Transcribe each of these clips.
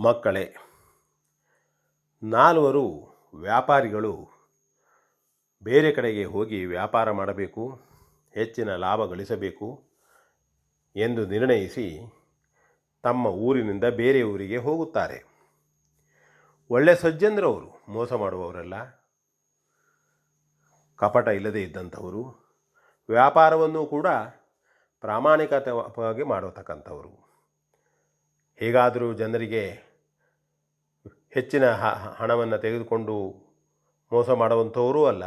ಮಕ್ಕಳೇ, ನಾಲ್ವರು ವ್ಯಾಪಾರಿಗಳು ಬೇರೆ ಕಡೆಗೆ ಹೋಗಿ ವ್ಯಾಪಾರ ಮಾಡಬೇಕು, ಹೆಚ್ಚಿನ ಲಾಭ ಗಳಿಸಬೇಕು ಎಂದು ನಿರ್ಣಯಿಸಿ ತಮ್ಮ ಊರಿನಿಂದ ಬೇರೆ ಊರಿಗೆ ಹೋಗುತ್ತಾರೆ. ಒಳ್ಳೆ ಸಜ್ಜನರವರು, ಮೋಸ ಮಾಡುವವರಲ್ಲ. ಕಪಟ ಇಲ್ಲದೇ ಇದ್ದಂಥವರು, ವ್ಯಾಪಾರವನ್ನು ಕೂಡ ಪ್ರಾಮಾಣಿಕತೆವಾಗಿ ಮಾಡತಕ್ಕಂಥವರು. ಹೇಗಾದರೂ ಜನರಿಗೆ ಹೆಚ್ಚಿನ ಹ- ಹಣವನ್ನು ತೆಗೆದುಕೊಂಡು ಮೋಸ ಮಾಡುವಂಥವರೂ ಅಲ್ಲ.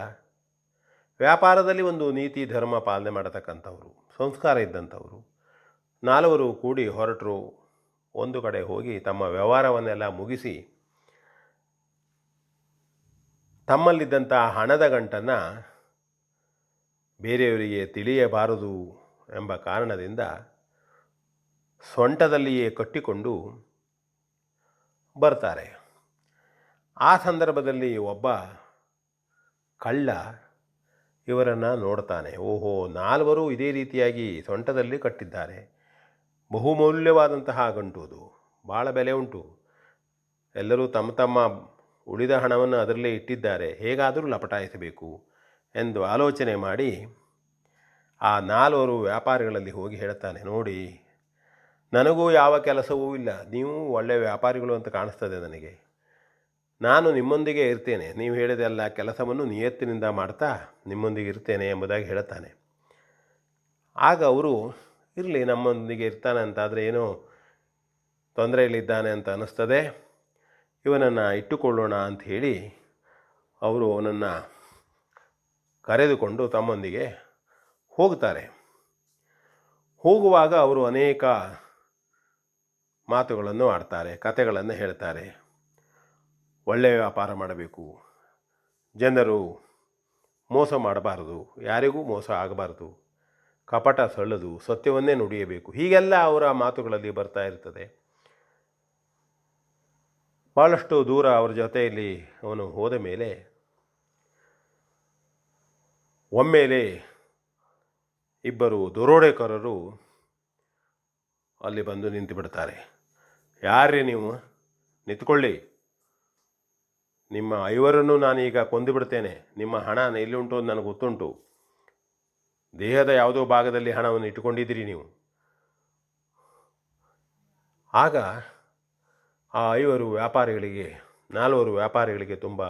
ವ್ಯಾಪಾರದಲ್ಲಿ ಒಂದು ನೀತಿ, ಧರ್ಮ ಪಾಲನೆ ಮಾಡತಕ್ಕಂಥವರು, ಸಂಸ್ಕಾರ ಇದ್ದಂಥವರು, ನಾಲ್ವರು ಕೂಡಿ ಹೊರಟರು, ಒಂದು ಕಡೆ ಹೋಗಿ ತಮ್ಮ ವ್ಯವಹಾರವನ್ನೆಲ್ಲ ಮುಗಿಸಿ, ತಮ್ಮಲ್ಲಿದ್ದಂಥ ಹಣದ ಗಂಟನ್ನು ಬೇರೆಯವರಿಗೆ ತಿಳಿಯಬಾರದು ಎಂಬ ಕಾರಣದಿಂದ ಸೊಂಟದಲ್ಲಿಯೇ ಕಟ್ಟಿಕೊಂಡು ಬರ್ತಾರೆ. ಆ ಸಂದರ್ಭದಲ್ಲಿ ಒಬ್ಬ ಕಳ್ಳ ಇವರನ್ನು ನೋಡ್ತಾನೆ. ಓಹೋ, ನಾಲ್ವರು ಇದೇ ರೀತಿಯಾಗಿ ಸೊಂಟದಲ್ಲಿ ಕಟ್ಟಿದ್ದಾರೆ. ಬಹುಮೌಲ್ಯವಾದಂತಹ ಗಂಟು ಅದು. ಭಾಳ ಬೆಲೆ ಉಂಟು. ಎಲ್ಲರೂ ತಮ್ಮ ತಮ್ಮ ಉಳಿದ ಹಣವನ್ನು ಅದರಲ್ಲೇ ಇಟ್ಟಿದ್ದಾರೆ. ಹೇಗಾದರೂ ಲಪಟಾಯಿಸಬೇಕು ಎಂದು ಆಲೋಚನೆ ಮಾಡಿ ಆ ನಾಲ್ವರು ವ್ಯಾಪಾರಿಗಳಲ್ಲಿ ಹೋಗಿ ಹೇಳ್ತಾನೆ, ನೋಡಿ, ನನಗೂ ಯಾವ ಕೆಲಸವೂ ಇಲ್ಲ. ನೀವು ಒಳ್ಳೆಯ ವ್ಯಾಪಾರಿಗಳು ಅಂತ ಕಾಣಿಸ್ತದೆ ನನಗೆ. ನಾನು ನಿಮ್ಮೊಂದಿಗೆ ಇರ್ತೇನೆ. ನೀವು ಹೇಳಿದೆಲ್ಲ ಕೆಲಸವನ್ನು ನಿಯತ್ತಿನಿಂದ ಮಾಡ್ತಾ ನಿಮ್ಮೊಂದಿಗೆ ಇರ್ತೇನೆ ಎಂಬುದಾಗಿ ಹೇಳ್ತಾನೆ ಆಗ ಅವರು, ಇರಲಿ, ನಮ್ಮೊಂದಿಗೆ ಇರ್ತಾನೆ ಅಂತಾದರೆ ಏನೋ ತೊಂದರೆಯಲ್ಲಿದ್ದಾನೆ ಅಂತ ಅನ್ನಿಸ್ತದೆ. ಇವನನ್ನು ಇಟ್ಟುಕೊಳ್ಳೋಣ ಅಂತ ಹೇಳಿ ಅವರು ಅವನನ್ನು ಕರೆದುಕೊಂಡು ತಮ್ಮೊಂದಿಗೆ ಹೋಗ್ತಾರೆ ಹೋಗುವಾಗ ಅವರು ಅನೇಕ ಮಾತುಗಳನ್ನು ಆಡ್ತಾರೆ ಕತೆಗಳನ್ನು ಹೇಳ್ತಾರೆ. ಒಳ್ಳೆಯ ವ್ಯಾಪಾರ ಮಾಡಬೇಕು. ಜನರು ಮೋಸ ಮಾಡಬಾರದು, ಯಾರಿಗೂ ಮೋಸ ಆಗಬಾರದು. ಕಪಟ ಸಳ್ಳದು ಸತ್ಯವನ್ನೇ ನುಡಿಯಬೇಕು. ಹೀಗೆಲ್ಲ ಅವರ ಮಾತುಗಳಲ್ಲಿ ಬರ್ತಾ ಇರ್ತದೆ. ಭಾಳಷ್ಟು ದೂರ ಅವರ ಜೊತೆಯಲ್ಲಿ ಅವನು ಹೋದ ಮೇಲೆ ಒಮ್ಮೆಲೆ ಇಬ್ಬರು ದರೋಡೆಕೋರರು ಅಲ್ಲಿ ಬಂದು ನಿಂತು ಬಿಡ್ತಾರೆ. ಯಾರ್ರೀ ನೀವು? ನಿಂತ್ಕೊಳ್ಳಿ. ನಿಮ್ಮ ಐವರನ್ನು ನಾನೀಗ ಕೊಂದು ಬಿಡ್ತೇನೆ ನಿಮ್ಮ ಹಣ ಎಲ್ಲಿ ಉಂಟು ಅಂತ ನನಗೆ ಗೊತ್ತುಂಟು. ದೇಹದ ಯಾವುದೋ ಭಾಗದಲ್ಲಿ ಹಣವನ್ನು ಇಟ್ಟುಕೊಂಡಿದ್ದೀರಿ ನೀವು. ಆಗ ಆ ಐವರು ವ್ಯಾಪಾರಿಗಳಿಗೆ, ನಾಲ್ವರು ವ್ಯಾಪಾರಿಗಳಿಗೆ ತುಂಬ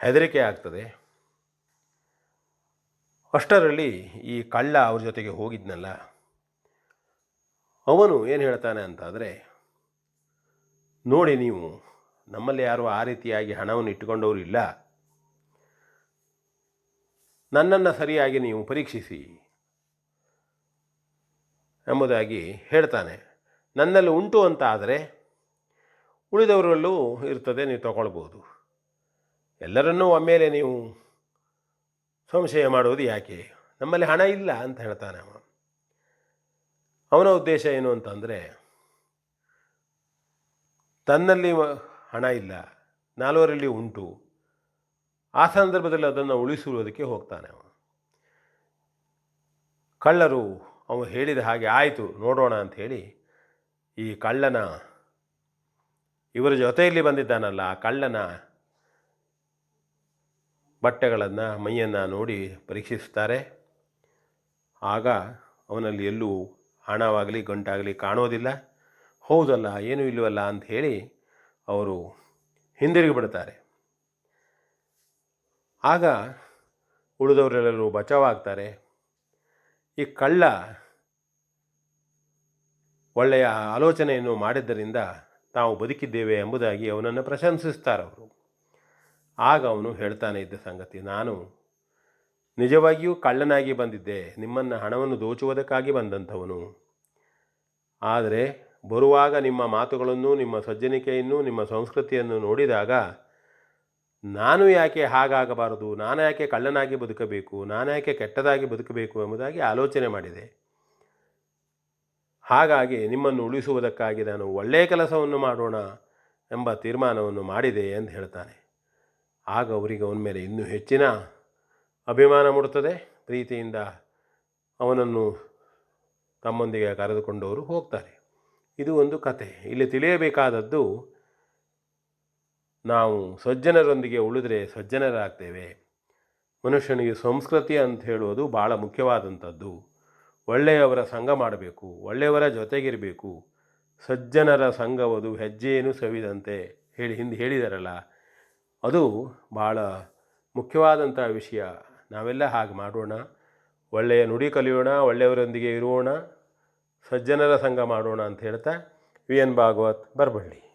ಹೆದರಿಕೆ ಆಗ್ತದೆ. ಅಷ್ಟರಲ್ಲಿ ಈ ಕಳ್ಳ ಅವ್ರ ಜೊತೆಗೆ ಹೋಗಿದ್ನಲ್ಲ. ಅವನು ಏನು ಹೇಳ್ತಾನೆ ಅಂತಾದರೆ, ನೋಡಿ ನೀವು ನಮ್ಮಲ್ಲಿ ಯಾರು ಆ ರೀತಿಯಾಗಿ ಹಣವನ್ನು ಇಟ್ಟುಕೊಂಡವರು ಇಲ್ಲ. ನನ್ನನ್ನು ಸರಿಯಾಗಿ ನೀವು ಪರೀಕ್ಷಿಸಿ ಎಂಬುದಾಗಿ ಹೇಳ್ತಾನೆ. ನನ್ನಲ್ಲಿ ಉಂಟು ಅಂತ ಆದರೆ ಉಳಿದವರಲ್ಲೂ ಇರ್ತದೆ, ನೀವು ತಗೊಳ್ಬೋದು. ಎಲ್ಲರನ್ನೂ ಒಮ್ಮೆಲೆ ನೀವು ಸಂಶಯ ಮಾಡುವುದು ಯಾಕೆ? ನಮ್ಮಲ್ಲಿ ಹಣ ಇಲ್ಲ ಅಂತ ಹೇಳ್ತಾನೆ ಅವ ಅವನ ಉದ್ದೇಶ ಏನು ಅಂತಂದರೆ, ತನ್ನಲ್ಲಿ ಹಣ ಇಲ್ಲ, ನಾಲ್ವರಲ್ಲಿ ಉಂಟು. ಆ ಸಂದರ್ಭದಲ್ಲಿ ಅದನ್ನು ಉಳಿಸುವುದಕ್ಕೆ ಹೋಗ್ತಾನೆ ಅವನು. ಕಳ್ಳರು, ಅವನು ಹೇಳಿದ ಹಾಗೆ ಆಯಿತು, ನೋಡೋಣ ಅಂತ ಹೇಳಿ ಈ ಕಳ್ಳನ, ಇವರ ಜೊತೆಯಲ್ಲಿ ಬಂದಿದ್ದಾನಲ್ಲ, ಆ ಕಳ್ಳನ ಬಟ್ಟೆಗಳನ್ನು, ಮೈಯನ್ನು ನೋಡಿ ಪರೀಕ್ಷಿಸ್ತಾರೆ ಆಗ ಅವನಲ್ಲಿ ಎಲ್ಲೂ ಹಣವಾಗಲಿ, ಗಂಟಾಗಲಿ ಕಾಣೋದಿಲ್ಲ ಹೌದಲ್ಲ, ಏನೂ ಇಲ್ಲವಲ್ಲ ಅಂತ ಹೇಳಿ ಅವರು ಹಿಂದಿರುಗಿ ಬಿಡ್ತಾರೆ ಆಗ ಉಳಿದವರೆಲ್ಲರೂ ಬಚಾವಾಗ್ತಾರೆ. ಈ ಕಳ್ಳ ಒಳ್ಳೆಯ ಆಲೋಚನೆಯನ್ನು ಮಾಡಿದ್ದರಿಂದ ತಾವು ಬದುಕಿದ್ದೇವೆ ಎಂಬುದಾಗಿ ಅವನನ್ನು ಪ್ರಶಂಸಿಸ್ತಾರೆ ಅವರು. ಆಗ ಅವನು ಹೇಳ್ತಾನೆ ಇದ್ದ ಸಂಗತಿ, ನಾನು ನಿಜವಾಗಿಯೂ ಕಳ್ಳನಾಗಿ ಬಂದಿದ್ದೆ. ನಿಮ್ಮನ್ನು ಹಣವನ್ನು ದೋಚುವುದಕ್ಕಾಗಿ ಬಂದಂಥವನು. ಆದರೆ ಬರುವಾಗ ನಿಮ್ಮ ಮಾತುಗಳನ್ನು, ನಿಮ್ಮ ಸಜ್ಜನಿಕೆಯನ್ನು, ನಿಮ್ಮ ಸಂಸ್ಕೃತಿಯನ್ನು ನೋಡಿದಾಗ ನಾನು ಯಾಕೆ ಹಾಗಾಗಬಾರದು? ನಾನು ಯಾಕೆ ಕಳ್ಳನಾಗಿ ಬದುಕಬೇಕು? ನಾನು ಯಾಕೆ ಕೆಟ್ಟದಾಗಿ ಬದುಕಬೇಕು ಎಂಬುದಾಗಿ ಆಲೋಚನೆ ಮಾಡಿದೆ. ಹಾಗಾಗಿ ನಿಮ್ಮನ್ನು ಉಳಿಸುವುದಕ್ಕಾಗಿ ನಾನು ಒಳ್ಳೆಯ ಕೆಲಸವನ್ನು ಮಾಡೋಣ ಎಂಬ ತೀರ್ಮಾನವನ್ನು ಮಾಡಿದೆ ಎಂದು ಹೇಳ್ತಾನೆ. ಆಗ ಅವರಿಗೆ ಅವನ ಮೇಲೆ ಇನ್ನೂ ಹೆಚ್ಚಿನ ಅಭಿಮಾನ ಮೂಡುತ್ತದೆ. ಪ್ರೀತಿಯಿಂದ ಅವನನ್ನು ತಮ್ಮೊಂದಿಗೆ ಕರೆದುಕೊಂಡವರು ಹೋಗ್ತಾರೆ. ಇದು ಒಂದು ಕತೆ. ಇಲ್ಲಿ ತಿಳಿಯಬೇಕಾದದ್ದು ನಾವು ಸಜ್ಜನರೊಂದಿಗೆ ಉಳಿದ್ರೆ ಸಜ್ಜನರಾಗ್ತೇವೆ. ಮನುಷ್ಯನಿಗೆ ಸಂಸ್ಕೃತಿ ಅಂತ ಹೇಳುವುದು ಭಾಳ ಮುಖ್ಯವಾದಂಥದ್ದು. ಒಳ್ಳೆಯವರ ಸಂಘ ಮಾಡಬೇಕು, ಒಳ್ಳೆಯವರ ಜೊತೆಗಿರಬೇಕು. ಸಜ್ಜನರ ಸಂಘವದು ಹೆಜ್ಜೆಯನ್ನು ಸವಿದಂತೆ ಹೇಳಿ ಹಿಂದೆ ಹೇಳಿದಾರಲ್ಲ, ಅದು ಭಾಳ ಮುಖ್ಯವಾದಂಥ ವಿಷಯ. ನಾವೆಲ್ಲ ಹಾಗೆ ಮಾಡೋಣ. ಒಳ್ಳೆಯ ನುಡಿ ಕಲಿಯೋಣ, ಒಳ್ಳೆಯವರೊಂದಿಗೆ ಇರೋಣ. ಸಜ್ಜನರ ಸಂಘ ಮಾಡೋಣ ಅಂತ ಹೇಳ್ತಾ ವಿ ಎನ್ ಭಾಗವತ್ ಬರಬಳ್ಳಿ.